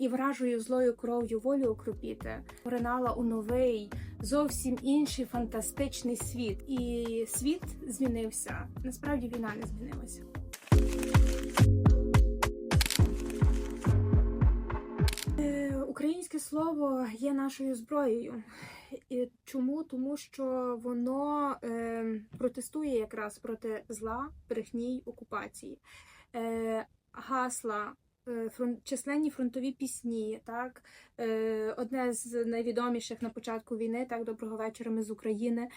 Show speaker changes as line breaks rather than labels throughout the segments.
і вражою злою кров'ю волю окропіти, поринала у новий, зовсім інший фантастичний світ. І світ змінився. Насправді війна не змінилася. Е, Українське слово є нашою зброєю. І чому? Тому що воно е, протестує якраз проти зла, брехні й окупації. Е, гасла, численні фронтові пісні, так, е, одне з найвідоміших на початку війни, так, доброго вечора, ми з України.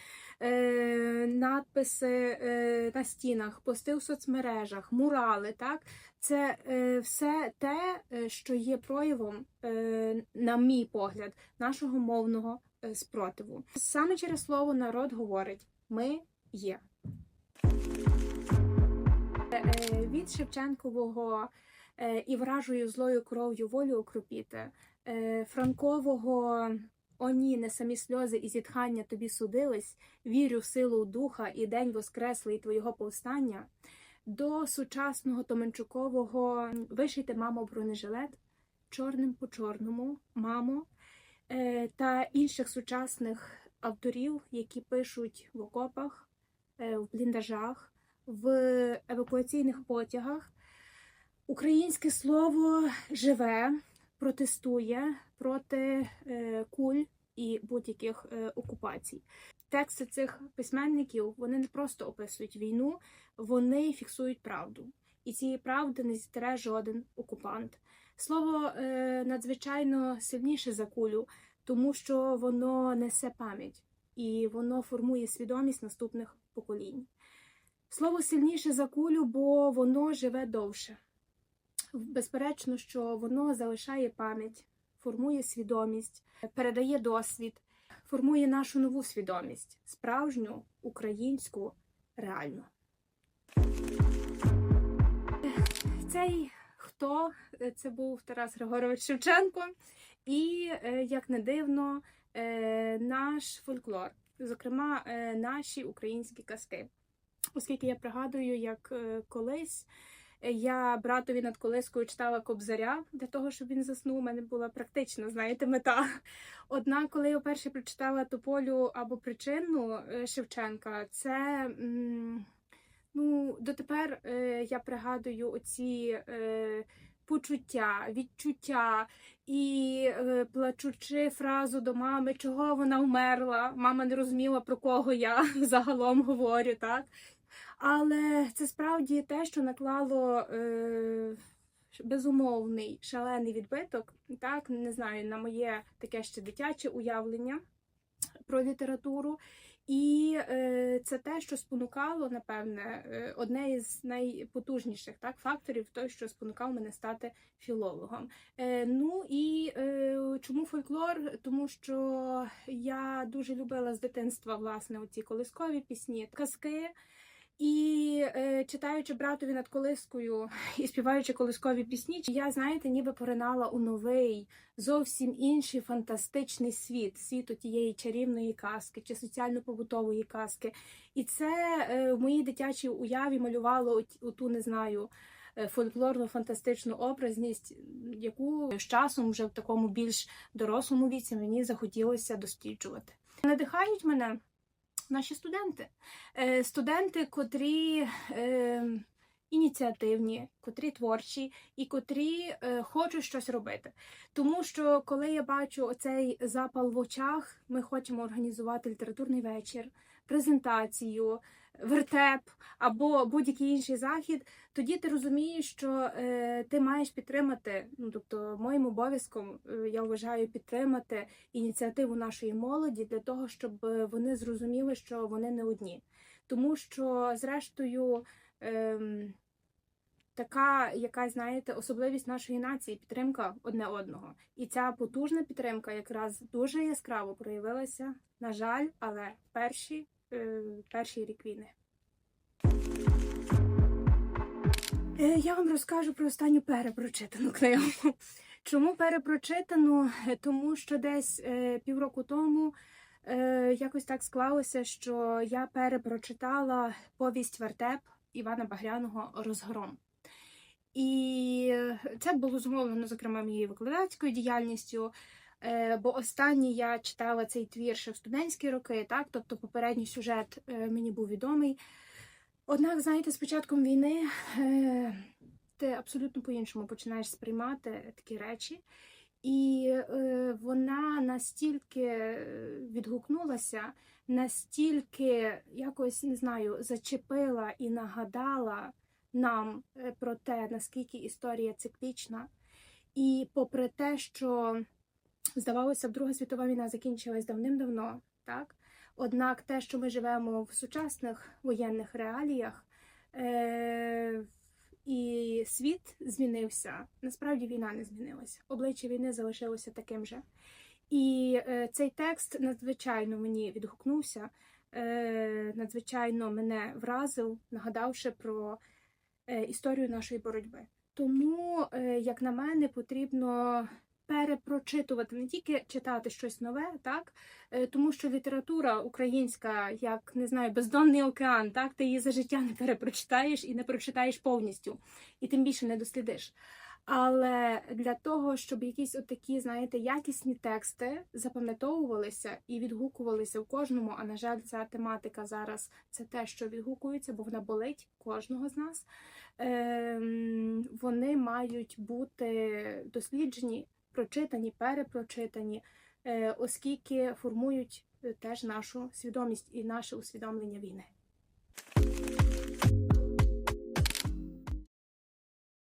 Е, надписи е, на стінах, пости в соцмережах, мурали, так, це е, все те, е, що є проявом, е, на мій погляд, нашого мовного е, спротиву. Саме через слово народ говорить: ми є. Е, Від Шевченкового е, і вражою злою кров'ю волю окропіти, е, Франкового о ні, не самі сльози і зітхання тобі судились, вірю в силу духа і день воскреслий твого повстання, до сучасного Томенчукового вишийте, мамо, бронежилет, чорним по чорному, мамо, е, та інших сучасних авторів, які пишуть в окопах, е, в бліндажах в евакуаційних потягах. Українське слово живе, протестує проти е, куль і будь-яких е, окупацій. Тексти цих письменників вони не просто описують війну, вони фіксують правду. І цієї правди не зітре жоден окупант. Слово е, надзвичайно сильніше за кулю, тому що воно несе пам'ять і воно формує свідомість наступних поколінь. Слово сильніше за кулю, бо воно живе довше. Безперечно, що воно залишає пам'ять, формує свідомість, передає досвід, формує нашу нову свідомість, справжню, українську, реальну. Цей хто це був Тарас Григорович Шевченко, і, е, як не дивно, е, наш фольклор, зокрема, е, наші українські казки. Оскільки я пригадую, як колись я братові над колискою читала кобзаря для того, щоб він заснув. У мене була практична, знаєте, мета. Однак, коли я вперше прочитала тополю або причину е, Шевченка, це ну, дотепер е, я пригадую оці. Е, Почуття, відчуття і плачучи фразу до мами, чого вона вмерла. Мама не розуміла, про кого я загалом говорю, так? Але це справді те, що наклало е, безумовний шалений відбиток, так, не знаю, на моє таке ще дитяче уявлення про літературу. І е, це те, що спонукало, напевне, е, одне із найпотужніших так, факторів, той, що спонукав мене стати філологом. Е, ну і е, чому фольклор? Тому що я дуже любила з дитинства власне оці колискові пісні, казки. І е, читаючи братові над колискою і співаючи колискові пісні, я, знаєте, ніби поринала у новий, зовсім інший фантастичний світ, світу тієї чарівної казки чи соціально-побутової казки. І це е, в моїй дитячій уяві малювало оту, не знаю, е, фольклорну фантастичну образність, яку з часом вже в такому більш дорослому віці мені захотілося досліджувати. Надихають мене наші студенти. Е, Студенти, котрі е, ініціативні, котрі творчі і котрі е, хочуть щось робити. Тому що коли я бачу оцей запал в очах, ми хочемо організувати літературний вечір, презентацію, вертеп або будь-який інший захід, тоді ти розумієш, що е, ти маєш підтримати. Ну тобто, моїм обов'язком е, я вважаю підтримати ініціативу нашої молоді для того, щоб вони зрозуміли, що вони не одні. Тому що, зрештою, ем, така якась, знаєте, особливість нашої нації підтримка одне одного. І ця потужна підтримка якраз дуже яскраво проявилася, на жаль, але перші, перший рік війни. Е, Я вам розкажу про останню перепрочитану книгу. Чому перепрочитану? Е, Тому що десь е, півроку тому е, якось так склалося, що я перепрочитала повість вертеп Івана Багряного Розгром. І це було зумовлено, зокрема, моєю викладацькою діяльністю. Е, Бо останній я читала цей твір ще в студентські роки, так тобто попередній сюжет е, мені був відомий. Однак, знаєте, з початком війни е, ти абсолютно по-іншому починаєш сприймати такі речі, і вона настільки відгукнулася, настільки якось не знаю, зачепила і нагадала нам про те, наскільки історія циклічна. І попри те, що здавалося б, Друга світова війна закінчилась давним-давно, так? Однак те, що ми живемо в сучасних воєнних реаліях, е- і світ змінився, насправді війна не змінилася. Обличчя війни залишилося таким же. І е, цей текст надзвичайно мені відгукнувся, е, надзвичайно мене вразив, нагадавши про е, історію нашої боротьби. Тому, е, як на мене, потрібно перепрочитувати, не тільки читати щось нове, так Е, тому що література українська, як не знаю, бездонний океан, так ти її за життя не перепрочитаєш і не прочитаєш повністю, і тим більше не дослідиш. Але для того, щоб якісь от такі, знаєте, якісні тексти запам'ятовувалися і відгукувалися в кожному. А на жаль, ця тематика зараз це те, що відгукується, бо вона болить кожного з нас. Ем, вони мають бути досліджені, прочитані, перепрочитані, е, оскільки формують е, теж нашу свідомість і наше усвідомлення війни.